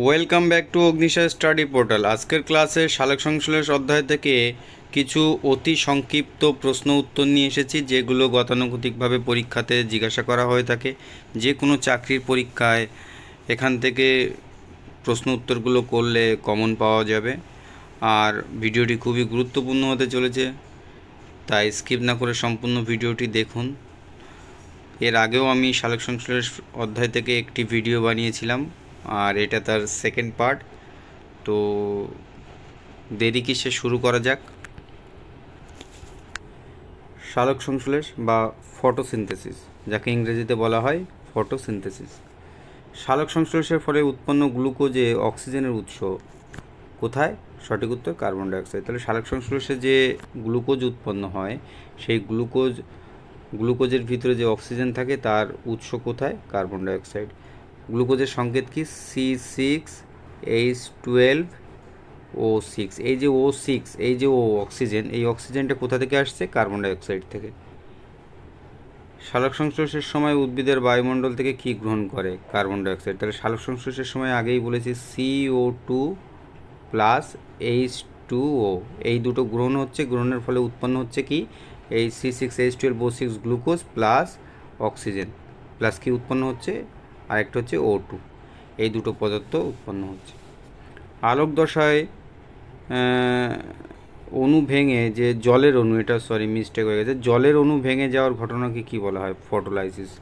Welcome back to Agnisha study portal আজকের ক্লাসে সালেক সংশ্লেষ অধ্যায় থেকে কিছু অতি সংক্ষিপ্ত প্রশ্ন উত্তর নিয়ে এসেছি, যেগুলো গতানুগতিকভাবে পরীক্ষাতে জিজ্ঞাসা করা হয়ে থাকে। যে কোনো চাকরির পরীক্ষায় এখান থেকে প্রশ্ন উত্তরগুলো করলে কমন পাওয়া যাবে। আর ভিডিওটি খুবই গুরুত্বপূর্ণ হতে চলেছে, তাই স্কিপ না করে সম্পূর্ণ ভিডিওটি দেখুন। এর আগেও আমি সালোক সংশ্লেষ অধ্যায় থেকে একটি ভিডিও বানিয়েছিলাম। আর এটা তার সেকেন্ড পার্ট তো দেরি কিসে শুরু করা যাক? সালোক সংশ্লেষ বা ফটোসিনথেসিস যাকে ইংরেজিতে বলা হয় ফটোসিনথেসিস সালোক সংশ্লেষের ফলে উৎপন্ন গ্লুকোজে অক্সিজেনের উৎস কোথায়? সঠিক উত্তর কার্বন ডাইঅক্সাইড। তাহলে সালোক সংশ্লেষে যে গ্লুকোজ উৎপন্ন হয়, সেই গ্লুকোজ, গ্লুকোজের ভিতরে যে অক্সিজেন থাকে, তার উৎস কোথায়? Carbon dioxide. গ্লুকোজের সংকেত কি? C six H twelve O six এই যে ও সিক্স এই যে ও অক্সিজেন এই অক্সিজেনটা কোথা থেকে আসছে? কার্বন ডাইঅক্সাইড থেকে। সালোক সংশ্লেষের সময় উদ্ভিদের বায়ুমণ্ডল থেকে কী গ্রহণ করে? কার্বন ডাইঅক্সাইড তাহলে সালোক সংশ্লেষের সময় আগেই বলেছি CO two plus H two O এই দুটো গ্রহণ হচ্ছে, গ্রহণের ফলে উৎপন্ন হচ্ছে কি? এই C six H twelve O six glucose plus oxygen plus কি উৎপন্ন হচ্ছে? আরেকটা হচ্ছে ও টু এই দুটো পদার্থ উৎপন্ন হচ্ছে। আলোক দশায় অণু ভেঙে যে জলের অণু, এটা সরি মিস্টেক হয়ে গেছে, জলের অণু ভেঙে যাওয়ার ঘটনাকে কি বলা হয় ফটোলাইসিস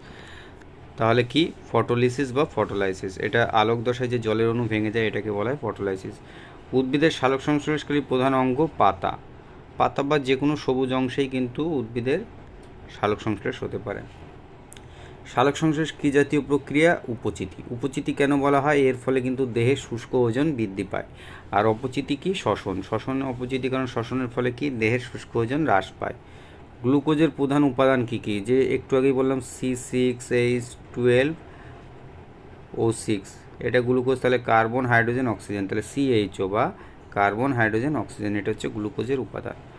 তাহলে কি? ফটোলিসিস বা ফটোলাইসিস এটা আলোক দশায় যে জলের অণু ভেঙে যায়, এটাকে বলা হয় ফটোলাইসিস উদ্ভিদের সালোক সংশ্লেষকারী প্রধান অঙ্গ পাতা। পাতা বা যে কোনো সবুজ অংশেই কিন্তু উদ্ভিদের সালোক সংশ্লেষ হতে পারে। সালোক সংশ্লেষ কী জাতীয় প্রক্রিয়া? উপচিতি। উপচিতি কেন বলা হয়? এর ফলে কিন্তু দেহের শুষ্ক ওজন বৃদ্ধি পায়। আর অপচিতি কি? শ্বসন। শ্বসন অপচিতি কারণ শ্বসনের ফলে কি? দেহের শুষ্ক ওজন হ্রাস পায়। গ্লুকোজের প্রধান উপাদান কী কী? যে একটু আগেই বললাম C six, H twelve, O six. এটা গ্লুকোজ, তাহলে কার্বন, হাইড্রোজেন, অক্সিজেন। তাহলে সিএইচও বা কার্বন, হাইড্রোজেন, অক্সিজেন। এটা হচ্ছে গ্লুকোজের উপাদান।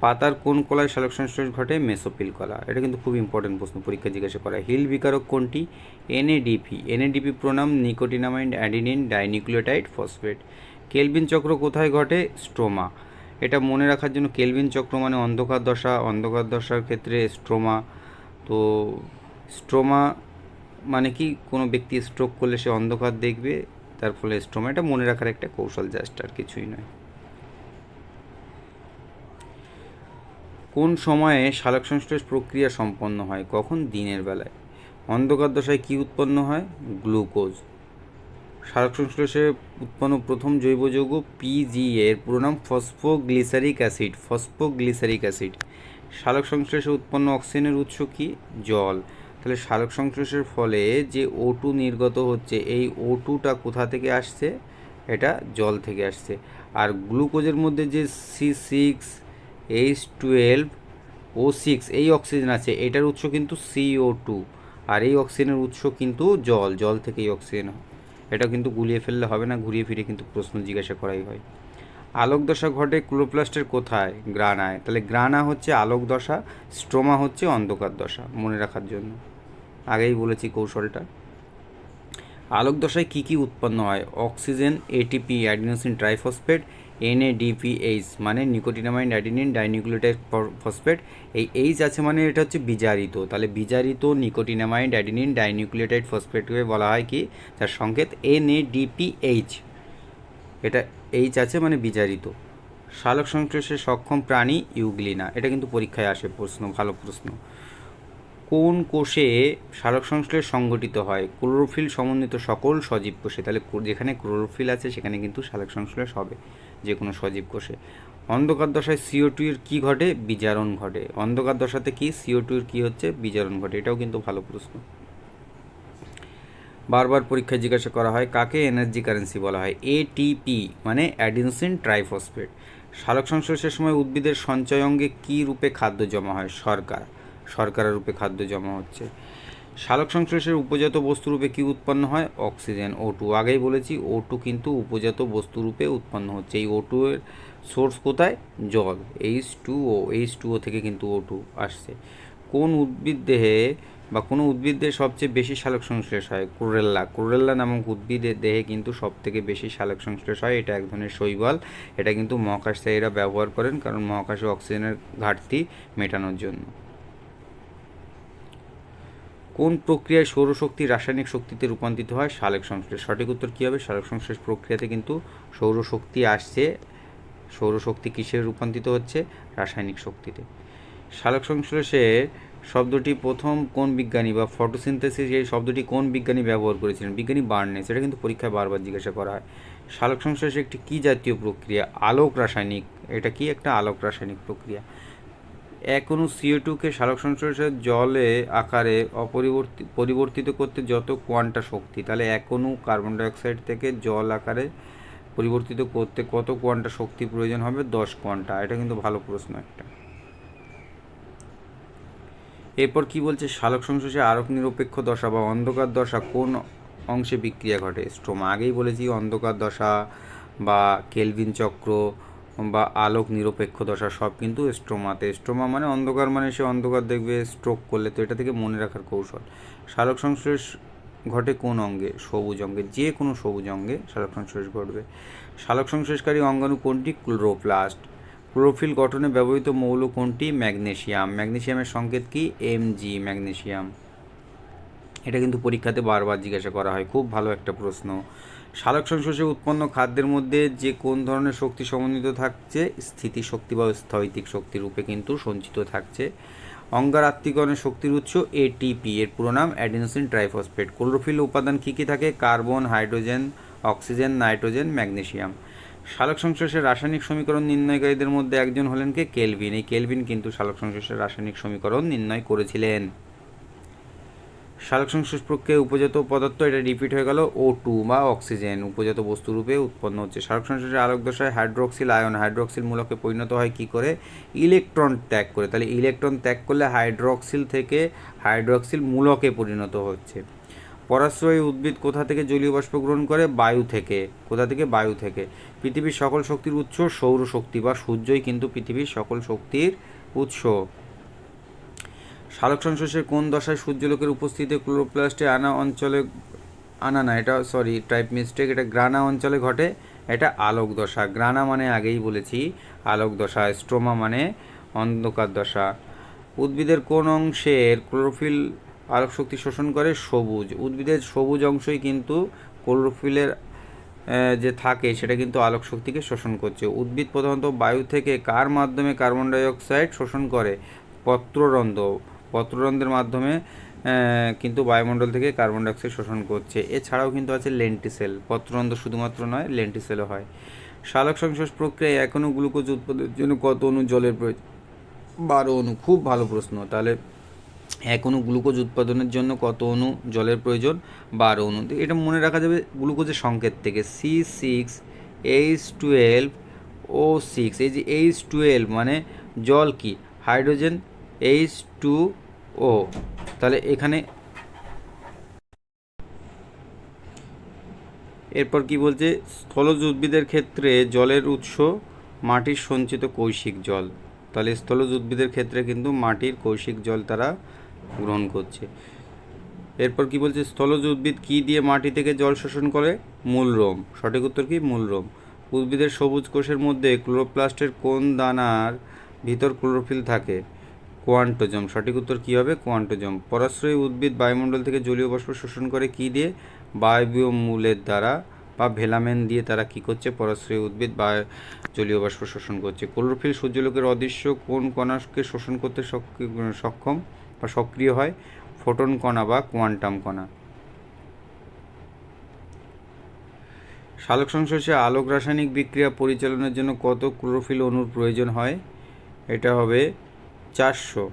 পাতার কোন কলায় সালোক সংশ্লেষ ঘটে? মেসোপিল কলা। এটা কিন্তু খুব ইম্পর্টেন্ট প্রশ্ন, পরীক্ষা জিজ্ঞাসা করা। হিল বিকারক কোনটি? NADP NADP প্রোনাম nicotinamide adenine, dinucleotide, phosphate. Calvin চক্র কোথায় ঘটে? স্ট্রোমা। এটা মনে রাখার জন্য কেলভিন চক্র মানে অন্ধকার দশা। অন্ধকার দশার ক্ষেত্রে স্ট্রোমা। তো স্ট্রোমা মানে কি? কোনো ব্যক্তি স্ট্রোক করলে সে অন্ধকার দেখবে, তার ফলে স্ট্রোমা। এটা মনে রাখার একটা কৌশল, জাস্ট আর কিছুই নয়। কোন সময়ে সালোক সংশ্লেষ প্রক্রিয়া সম্পন্ন হয়? কখন? দিনের বেলায়। অন্ধকার দশায় কী উৎপন্ন হয়? গ্লুকোজ। সালোক সংশ্লেষে উৎপন্ন প্রথম জৈব যৌগ পিজি এর পুরো নাম ফসফোগ্লিসারিক অ্যাসিড ফসফোগ্লিসারিক অ্যাসিড। সালোক সংশ্লেষে উৎপন্ন অক্সিজেনের উৎস কি? জল। তাহলে সালোক সংশ্লেষের ফলে যে ওটু নির্গত হচ্ছে, এই ওটুটা কোথা থেকে আসছে? এটা জল থেকে আসছে। আর গ্লুকোজের মধ্যে যে C six H twelve O six এই অক্সিজেন আছে। এটার উৎস কিন্তু সিও টু আর এই অক্সিজেনের উৎস কিন্তু জল। জল থেকে এই অক্সিজেন হয়। এটা কিন্তু গুলিয়ে ফেললে হবে না, ঘুরিয়ে ফিরে কিন্তু প্রশ্ন জিজ্ঞাসা করাই হয়। আলোক দশা ঘটে ক্লোরোপ্লাস্টের কোথায়? গ্রানায়। তাহলে গ্রানা হচ্ছে আলোক দশা, স্ট্রোমা হচ্ছে অন্ধকার দশা, মনে রাখার জন্য। আগেই বলেছি কৌশলটা। আলোক দশায় কী কী উৎপন্ন হয়? Oxygen ATP adenosine triphosphate NADPH মানে নিকোটিনামাইন অ্যাডিনিন ডাইনিউক্লিওটাইড ফসফেট। এই এইচ আছে মানে এটা হচ্ছে বিজারিত। তাহলে বিজারিত নিকোটিনামাইন অ্যাডিনিন ডাইনিউক্লিওটাইড ফসফেটকে বলা হয় কি? যার সংকেত এনএডিপিএইচ। এটা এইচ আছে মানে বিজারিত। সালোক সংশ্লেষে সক্ষম প্রাণী ইউগ্লিনা। এটা কিন্তু পরীক্ষায় আসে, প্রশ্ন, ভালো প্রশ্ন। কোন কোষে সালোক সংশ্লেষ সংগঠিত হয়? ক্লোরোফিল সমন্বিত সকল সজীব কোষে। তাহলে যেখানে ক্লোরোফিল আছে, সেখানে কিন্তু সালোক সংশ্লেষ হবে। যে কোনো সজীব কোষে। অন্ধকার দশায় সিও টু এর কী ঘটে? বিজারণ ঘটে। অন্ধকার দশাতে কি? সিও টু এর কী হচ্ছে? বিজারণ ঘটে। এটাও কিন্তু ভালো প্রশ্ন। বারবার পরীক্ষায় জিজ্ঞাসা করা হয়, কাকে এনার্জি কারেন্সি বলা হয়? এটিপি মানে অ্যাডিনোসিন ট্রাইফসফেট সালোক সংশ্লেষের সময় উদ্ভিদের সঞ্চয় অঙ্গে কী রূপে খাদ্য জমা হয়? শর্করা। শর্করা রূপে খাদ্য জমা হচ্ছে। সালোক সংশ্লেষের উপজাত বস্তুরূপে কী উৎপন্ন হয়? অক্সিজেন ও টু আগেই বলেছি ও টু কিন্তু উপজাত বস্তুরূপে উৎপন্ন হচ্ছে। এই ও টু এর সোর্স কোথায়? জল H two O H two O থেকে কিন্তু ও টু আসছে। কোন উদ্ভিদ দেহে বা কোনো উদ্ভিদের সবচেয়ে বেশি সালোক সংশ্লেষ হয়? কোরেল্লা। কোরেল্লা নামক উদ্ভিদের দেহে কিন্তু সব থেকে বেশি সালোক সংশ্লেষ হয়। এটা এক ধরনের শৈবাল। এটা কিন্তু মহাকাশচারীরা ব্যবহার করেন, কারণ মহাকাশে অক্সিজেনের ঘাটতি মেটানোর জন্য। কোন প্রক্রিয়ায় সৌরশক্তি রাসায়নিক শক্তিতে রূপান্তরিত হয়? সালোক সংশ্লেষ। সঠিক উত্তর কী হবে? সালোক সংশ্লেষ প্রক্রিয়াতে কিন্তু সৌরশক্তি আসছে। সৌরশক্তি কিসে রূপান্তরিত হচ্ছে? রাসায়নিক শক্তিতে। সালোক সংশ্লেষে শব্দটি প্রথম কোন বিজ্ঞানী বা ফটোসিনথেসিস এই শব্দটি কোন বিজ্ঞানী ব্যবহার করেছিলেন? বিজ্ঞানী বার্নেস। এটা কিন্তু পরীক্ষায় বারবার জিজ্ঞাসা করা হয়। সালোক সংশ্লেষ একটি কী জাতীয় প্রক্রিয়া? আলোক রাসায়নিক। এটা কি? একটা আলোক রাসায়নিক প্রক্রিয়া। অণু সিও টুকে সালোক সংশ্লেষের জলে আকারে অপরিবর্তিত পরিবর্তিত করতে যত কোয়ান্টা শক্তি, তাহলে অণু কার্বন ডাইঅক্সাইড থেকে জল আকারে পরিবর্তিত করতে কত কোয়ান্টা শক্তি প্রয়োজন হবে? দশ কোয়ান্টা। এটা কিন্তু ভালো প্রশ্ন একটা। এরপর কি বলছে? সালোক সংশ্লেষে আরক নিরপেক্ষ দশা বা অন্ধকার দশা কোন অংশে বিক্রিয়া ঘটে? স্ট্রোমা, আগেই বলেছি, অন্ধকার দশা বা কেলভিন চক্র বা আলোক, নিরপেক্ষ দশা সব কিন্তু স্ট্রোমাতে। স্ট্রোমা মানে অন্ধকার মানে সে অন্ধকার দেখবে স্ট্রোক করলে তো এটা থেকে মনে রাখার কৌশল। সালোক সংশ্লেষ ঘটে কোন অঙ্গে? সবুজ অঙ্গে। যে কোনো সবুজ অঙ্গে সালোক সংশ্লেষ ঘটবে। সালোক সংশ্লেষকারী অঙ্গাণু কোনটি? ক্লোরোপ্লাস্ট। ক্লোরোফিল গঠনে ব্যবহৃত মৌল কোনটি? ম্যাগনেশিয়াম ম্যাগনেশিয়ামের সংকেত কি? Mg magnesium. এটা কিন্তু পরীক্ষাতে বারবার জিজ্ঞাসা করা হয়। খুব ভালো একটা প্রশ্ন। সালোক সংশ্লেষে উৎপন্ন খাদ্যের মধ্যে যে কোন ধরনের শক্তি সমন্বিত থাকছে, স্থিতি শক্তি বা স্থৈতিক শক্তি রূপে কিন্তু সঞ্চিত থাকছে। অঙ্গার আত্মীকরণের শক্তির উৎস এটিপি এর পুরো নাম অ্যাডিনোসিন ট্রাইফসফেট। ক্লোরোফিল উপাদান কী কী থাকে? Carbon, hydrogen, oxygen, nitrogen, magnesium. সালোক সংশ্লেষের রাসায়নিক সমীকরণ নির্ণয়কারীদের মধ্যে একজন হলেন কে? কেলভিন। এই কেলভিন কিন্তু সালোক সংশ্লেষের রাসায়নিক সমীকরণ নির্ণয় করেছিলেন। সালোক সংশ্লেষ প্রক্রিয়ায় উপজাত পদার্থ, এটা রিপিট হয়ে গেল ও টু বা অক্সিজেন উপজাত বস্তুরূপে উৎপন্ন হচ্ছে। সালোক সংশ্লেষের আলোক দশায় হাইড্রোক্সিল আয়ন হাইড্রোক্সিল মূলকে পরিণত হয় কি করে? ইলেকট্রন ত্যাগ করে। তাহলে ইলেকট্রন ত্যাগ করলে হাইড্রোক্সিল থেকে হাইড্রোক্সিল মূলকে পরিণত হচ্ছে। পরাশ্রয়ী উদ্ভিদ কোথা থেকে জলীয় বাষ্প গ্রহণ করে? বায়ু থেকে। কোথা থেকে? বায়ু থেকে। পৃথিবীর সকল শক্তির উৎস সৌরশক্তি, বা সূর্যই কিন্তু পৃথিবীর সকল শক্তির উৎস। সালোক সংশ্লেষের কোন দশায় সূর্যলোকের উপস্থিতিতে ক্লোরোপ্লাস্টে আনা অঞ্চলে আনা না, এটা সরি টাইপ মিস্টেক এটা গ্রানা অঞ্চলে ঘটে, এটা আলোক দশা। গ্রানা মানে আগেই বলেছি, আলোক দশা, স্ট্রোমা মানে অন্ধকার দশা। উদ্ভিদের কোন অংশের ক্লোরোফিল আলোক শক্তি শোষণ করে? সবুজ। উদ্ভিদের সবুজ অংশই কিন্তু ক্লোরোফিলের যে থাকে, সেটা কিন্তু আলোক শক্তিকে শোষণ করছে। উদ্ভিদ প্রধানত বায়ু থেকে কার মাধ্যমে কার্বন ডাইঅক্সাইড শোষণ করে? পত্ররন্ধ্র। পত্ররন্ধ্রের মাধ্যমে কিন্তু বায়ুমণ্ডল থেকে কার্বন ডাইঅক্সাইড শোষণ করছে। এছাড়াও কিন্তু আছে লেন্টিসেল। পত্ররন্ধ্র শুধুমাত্র নয়, লেন্টিসেলও হয়। শালক সংশ্লেষ প্রক্রিয়ায় এখনও গ্লুকোজ উৎপাদনের জন্য কত অণু জলের প্রয়োজন? বারো অণু খুব ভালো প্রশ্ন। তাহলে এক গ্লুকোজ উৎপাদনের জন্য কত অণু জলের প্রয়োজন? বারো অণু এটা মনে রাখা যাবে গ্লুকোজের সংকেত থেকে। C six H twelve O six. এই যে এইচ টুয়েলভ মানে জল কি? হাইড্রোজেন এইচ টু ও, তাহলে এখানে এরপর কি বলছে? স্থলজ উদ্ভিদের ক্ষেত্রে জলের উৎস মাটির সঞ্চিত কৌশিক জল। তাহলে স্থলজ উদ্ভিদের ক্ষেত্রে কিন্তু মাটির কৌশিক জল তারা গ্রহণ করছে। এরপর কি বলছে? স্থলজ উদ্ভিদ কি দিয়ে মাটি থেকে জল শোষণ করে? মূলরোম। সঠিক উত্তর কি? মূলরোম। উদ্ভিদের সবুজ কোষের মধ্যে ক্লোরোপ্লাস্টের কোন দানার ভিতর ক্লোরোফিল থাকে? কোয়ান্টোজম। সঠিক উত্তর কী হবে? কোয়ান্টোজম। পরাশ্রয়ী উদ্ভিদ বায়ুমণ্ডল থেকে জলীয় বাষ্প শোষণ করে কী দিয়ে? বায়বীয় মূলের দ্বারা বা ভেলামেন দিয়ে তারা কী করছে? পরাশ্রয়ী উদ্ভিদ বা জলীয় বাষ্প শোষণ করছে। ক্লোরোফিল সূর্যলোকের অদৃশ্য কোন কণাকে শোষণ করতে সক্ষম বা সক্রিয় হয়? ফোটন কণা বা কোয়ান্টাম কণা। সালোক সংশ্লেষে আলোক রাসায়নিক বিক্রিয়া পরিচালনার জন্য কত ক্লোরোফিল অণুর প্রয়োজন হয়? এটা হবে চারশো।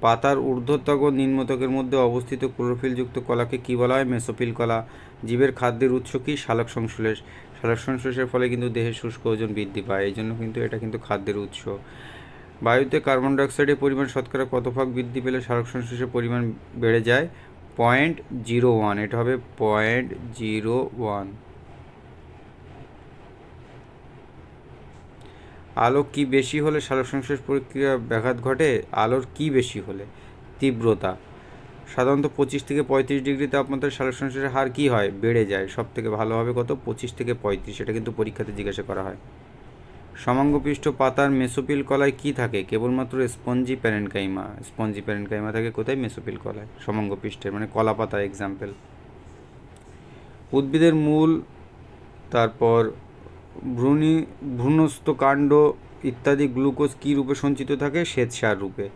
পাতার ঊর্ধ্বত্বক ও নিম্নত্বকের মধ্যে অবস্থিত ক্লোরোফিলযুক্ত কলাকে কী বলা হয়? মেসোফিল কলা। জীবের খাদ্যের উৎস কী? সালোক সংশ্লেষ। সালোক সংশ্লেষের ফলে কিন্তু দেহের শুষ্ক ওজন বৃদ্ধি পায়। এই জন্য কিন্তু এটা কিন্তু খাদ্যের উৎস। বায়ুতে কার্বন ডাইঅক্সাইডের পরিমাণ শতকরা কত ভাগ বৃদ্ধি পেলে সালোক সংশ্লেষের পরিমাণ বেড়ে যায়? Point zero one. এটা হবে পয়েন্ট জিরো ওয়ান। আলো কি বেশি হলে সালোক সংশ্লেষ প্রক্রিয়া ব্যাঘাত ঘটে? আলোর কি বেশি হলে? তীব্রতা। সাধারণত পঁচিশ থেকে পঁয়ত্রিশ ডিগ্রি তাপমাত্রায় সালোক সংশ্লেষের হার কী হয়? বেড়ে যায়। সব থেকে ভালো হবে কত? পঁচিশ থেকে পঁয়ত্রিশ। এটা কিন্তু পরীক্ষাতে জিজ্ঞাসা করা হয়। সমাঙ্গপৃষ্ঠ পাতার মেসোপিল কলায় কি থাকে? কেবলমাত্র স্পঞ্জি প্যারেনকাইমা। স্পঞ্জি প্যারেনকাইমা থাকে কোথায়? মেসোপিল কলায়। সমাঙ্গপৃষ্ঠের মানে কলা পাতা এক্সাম্পল উদ্ভিদের মূল, তারপর ভ্রূণী ভ্রূণস্থ কাণ্ড ইত্যাদি গ্লুকোজ কী রূপে সঞ্চিত থাকে? শ্বেতসার রূপে।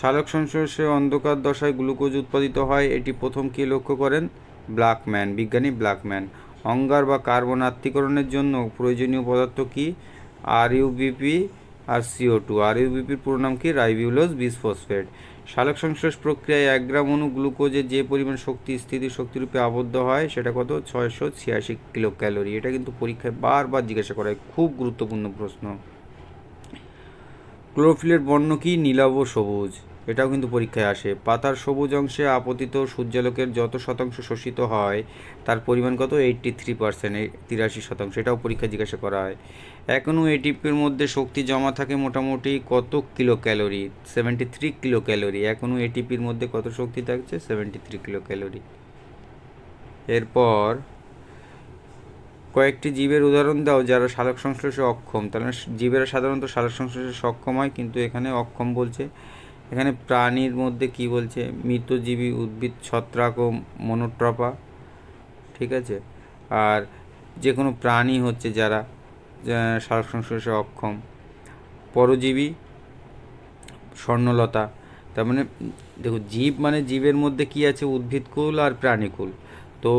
সালোক সংশ্লেষে অন্ধকার দশায় গ্লুকোজ উৎপাদিত হয়, এটি প্রথম কে লক্ষ্য করেন? ব্ল্যাকম্যান, বিজ্ঞানী ব্ল্যাকম্যান। অঙ্গার বা কার্বন আত্মীকরণের জন্য প্রয়োজনীয় পদার্থ কি? আর ইউবিপি আর সিও টু। আর ইউবিপির পুরো নাম কি? Ribulose bisphosphate. সালোক সংশ্লেষ প্রক্রিয়ায় এক গ্রাম অণু গ্লুকোজে যে পরিমাণ শক্তি, স্থিতি শক্তিরূপে আবদ্ধ হয়, সেটা কত? ছয়শো ছিয়াশি কিলো ক্যালোরি এটা কিন্তু পরীক্ষায় বারবার জিজ্ঞাসা করা হয়। খুব গুরুত্বপূর্ণ প্রশ্ন। ক্লোরোফিলের বর্ণ কি? নীলাভ সবুজ। এটাও কিন্তু পরীক্ষায় আসে। পাতার সবুজ অংশে আপতিত সূর্যালোকের যত শতাংশ শোষিত হয়, তার পরিমাণ কত? এইট্টি থ্রি পার্সেন্ট তিরাশি শতাংশ। এটাও পরীক্ষা জিজ্ঞাসা করা হয়। এখনও এটিপির মধ্যে শক্তি জমা থাকে মোটামুটি কত kilo calorie seventy three kilo calorie এখনও এটিপির মধ্যে কত শক্তি থাকছে? সেভেন্টি থ্রি কিলো ক্যালোরি এরপর, কয়েকটি জীবের উদাহরণ দাও যারা সালোক সংশ্লেষে অক্ষম। তাহলে জীবেরা সাধারণত সালোক সংশ্লেষে সক্ষম হয়, কিন্তু এখানে অক্ষম বলছে এখানে প্রাণীর মধ্যে কি বলছে? মৃতজীবী, উদ্ভিদ, ছত্রাক ও মনোট্রপা। ঠিক আছে? আর যে কোনো প্রাণী হচ্ছে যারা সালোক সংশ্লেষে অক্ষম। পরজীবী, স্বর্ণলতা। তার মানে দেখো, জীব মানে জীবের মধ্যে কি আছে? উদ্ভিদকুল আর প্রাণীকুল। তো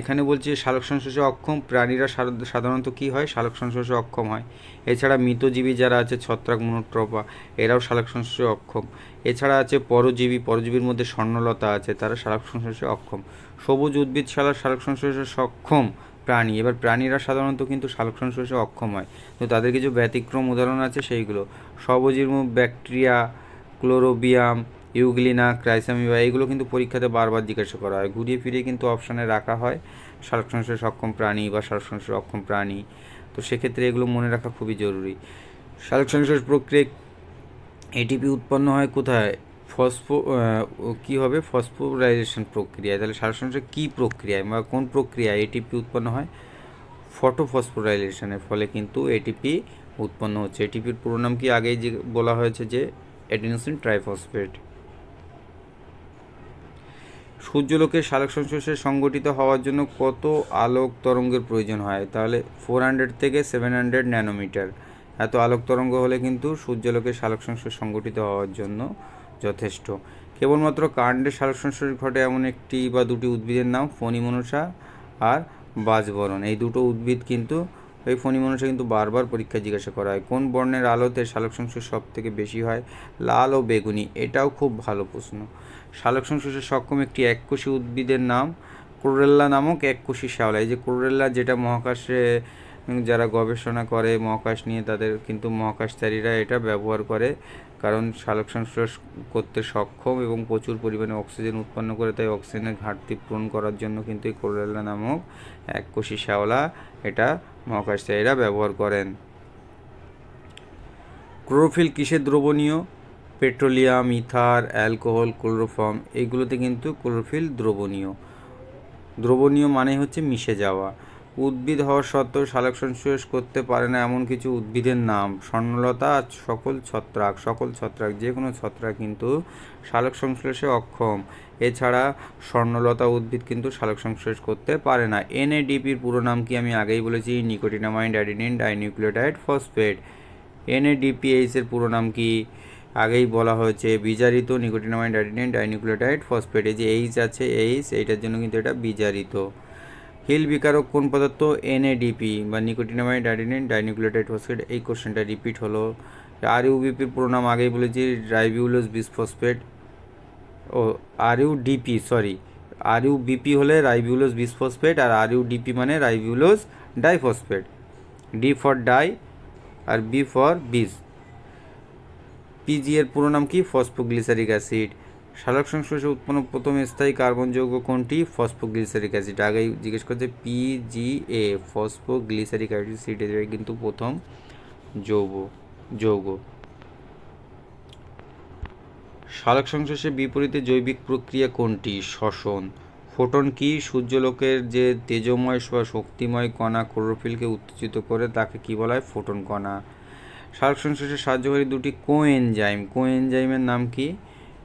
এখানে বলছে সালোক সংশ্লেষে অক্ষম, প্রাণীরা সাধারণত কি হয়? সালোক সংশ্লেষে অক্ষম হয়। এছাড়া মৃতজীবী যারা আছে, ছত্রাক মনোট্রপা এরাও সালোক সংশ্লেষে অক্ষম। এছাড়া আছে পরজীবী, পরজীবীর মধ্যে স্বর্ণলতা আছে, তারা সালোক সংশ্লেষে অক্ষম। সবুজ উদ্ভিদ ছাড়া সালোক সংশ্লেষে সক্ষম প্রাণী। এবার প্রাণীরা সাধারণত কিন্তু সালোক সংশ্লেষে অক্ষম হয়। তো তাদের কিছু ব্যতিক্রম উদাহরণ আছে সেইগুলো। সবজির ব্যাকটেরিয়া, ক্লোরোবিয়াম ইউগ্লিনা, ক্রাইসামিবা, এগুলো কিন্তু পরীক্ষাতে বারবার জিজ্ঞাসা করা হয়। ঘুরিয়ে ফিরিয়ে কিন্তু অপশানে রাখা হয় সংশ্লেষে সক্ষম প্রাণী বা সংশ্লেষে অক্ষম প্রাণী। তো সেক্ষেত্রে এগুলো মনে রাখা খুবই জরুরি। সংশ্লেষ প্রক্রিয়া এটিপি উৎপন্ন হয় কোথায়? ফসফো কী হবে? ফসফোরাইজেশন প্রক্রিয়ায়। তাহলে সংশ্লেষ কী প্রক্রিয়ায় বা কোন প্রক্রিয়ায় এটিপি উৎপন্ন হয়? ফটোফসফোরাইজেশনের ফলে কিন্তু এটিপি উৎপন্ন হচ্ছে। এটিপির পুরো নাম কি আগেই যে বলা হয়েছে যে অ্যাডিনোসিন ট্রাইফসফেট সূর্যলোকে সালোক সংশ্লেষে সংগঠিত হওয়ার জন্য কত আলোক তরঙ্গের প্রয়োজন হয়? তাহলে ফোর হান্ড্রেড থেকে সেভেন হান্ড্রেড ন্যানোমিটার এত আলোক তরঙ্গ হলে কিন্তু সূর্যলোকের সালোক সংশ্লেষ সংগঠিত হওয়ার জন্য যথেষ্ট। কেবলমাত্র কাণ্ডে সালোক সংশ্লেষ ঘটে এমন একটি বা দুটি উদ্ভিদের নাম ফণিমনসা আর বাজবরণ। এই দুটো উদ্ভিদ কিন্তু, এই ফণিমনসা কিন্তু বারবার পরীক্ষা জিজ্ঞাসা করা হয়, কোন বর্ণের আলোতে সালোক সংশ্লেষ সব থেকে বেশি হয়? লাল ও বেগুনি, এটাও খুব ভালো প্রশ্ন। সালোক সংশ্লেষে সক্ষম একটি এককোষী উদ্ভিদের নাম কোরেল্লা নামক এককোষী শ্যাওলা। এই যে কোরেল্লা যেটা মহাকাশে যারা গবেষণা করে, মহাকাশ নিয়ে তাদের কিন্তু মহাকাশচারীরা এটা ব্যবহার করে। কারণ সালোক সংশ্লেষ করতে সক্ষম এবং প্রচুর পরিমাণে অক্সিজেন উৎপন্ন করে, তাই অক্সিজেনের ঘাটতি পূরণ করার জন্য কিন্তু এই কোরেল্লা নামক এককোষী শ্যাওলা এটা মহাকাশচারীরা ব্যবহার করেন। ক্লোরোফিল কিসের দ্রবণীয়? পেট্রোলিয়াম, ইথার, অ্যালকোহল, ক্লোরোফর্ম এইগুলোতে কিন্তু ক্লোরোফিল দ্রবণীয়। দ্রবণীয় মানে হচ্ছে মিশে যাওয়া। উদ্ভিদ হওয়ার সত্ত্বেও সালোক সংশ্লেষ করতে পারে না এমন কিছু উদ্ভিদের নাম। স্বর্ণলতা, সকল ছত্রাক সকল ছত্রাক যে কোনো ছত্রাক কিন্তু সালোক সংশ্লেষে অক্ষম। এছাড়া স্বর্ণলতা উদ্ভিদ কিন্তু সালোক সংশ্লেষ করতে পারে না। এনএডিপির পুরো নাম কি আমি আগেই বলেছি? Nicotinamine, adenine, dinucleotide, phosphate. NADPH এর পুরো নাম কি? আগেই বলা হয়েছে, বিজারিত নিকোটিনামাইন অ্যাডিনিন ডাইনিউক্লিওটাইড ফসফেট। এই যে এইচ আছে এইচ এইটার জন্য কিন্তু এটা বিজারিত। হিল বিকারক কোন পদার্থ? এনএডিপি বা নিকোটিনামাইড অ্যাডিনিন ডাইনিউক্লিওটাইড ফসফেট। এই কোশ্চেনটা রিপিট হলো। আর ইউবিপির পুরো নাম আগেই বলেছি রাইবিউলোস বিসফসফেট ও R U DP sorry R U BP হলে রাইবিউলোস বিসফসফেট আর আর ইউ ডিপি মানে ribulose diphosphate D for di R B for bis PG এর পুরো নাম কি? Phosphoglyceric acid. সালোক সংশ্লেষে উৎপন্ন প্রথম স্থায়ী কার্বন যৌগ কোনটি? Phosphoglyceric acid. আগেই জিজ্ঞেস করছে পিজিএ ফসফোগ্লিসারিক অ্যাসিড কিন্তু প্রথম যৌগ যৌগ। সালোক সংশ্লেষে বিপরীতে জৈবিক প্রক্রিয়া কোনটি? শ্বসন। ফোটন কি? সূর্যলোকের যে তেজময় বা শক্তিময় কণা ক্লোরোফিলকে উত্তেজিত করে, তাকে কি বলা হয়? ফোটন কণা। সালোক সংশ্লেষে সাহায্যকারী দুটি কোএনজাইম। কোএনজাইমের নাম কি?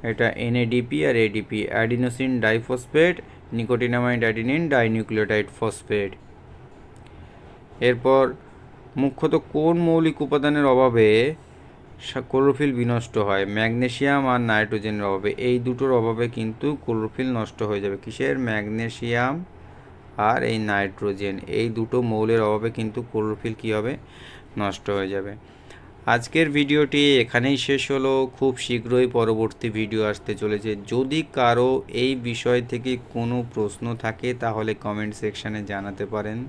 এটা এনএডিপি আর ADP. Adenosine diphosphate, nicotinamide adenine, dinucleotide phosphate. এরপর, মুখ্যত কোন মৌলিক উপাদানের অভাবে ক্লোরোফিল বিনষ্ট হয়? ম্যাগনেশিয়াম আর নাইট্রোজেনের অভাবে। এই দুটোর অভাবে কিন্তু ক্লোরোফিল নষ্ট হয়ে যাবে। কিসের? ম্যাগনেশিয়াম আর এই নাইট্রোজেন। এই দুটো মৌলের অভাবে কিন্তু ক্লোরোফিল কী হবে? নষ্ট হয়ে যাবে। আজকের ভিডিওটি এখানেই শেষ হলো। খুব শীঘ্রই পরবর্তী ভিডিও আসতে চলেছে। যদি কারও এই বিষয় থেকে কোনো প্রশ্ন থাকে, তাহলে কমেন্ট সেকশানে জানাতে পারেন।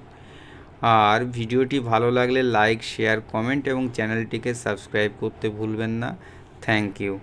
আর ভিডিওটি ভালো লাগলে লাইক শেয়ার কমেন্ট এবং চ্যানেলটিকে সাবস্ক্রাইব করতে ভুলবেন না। Thank you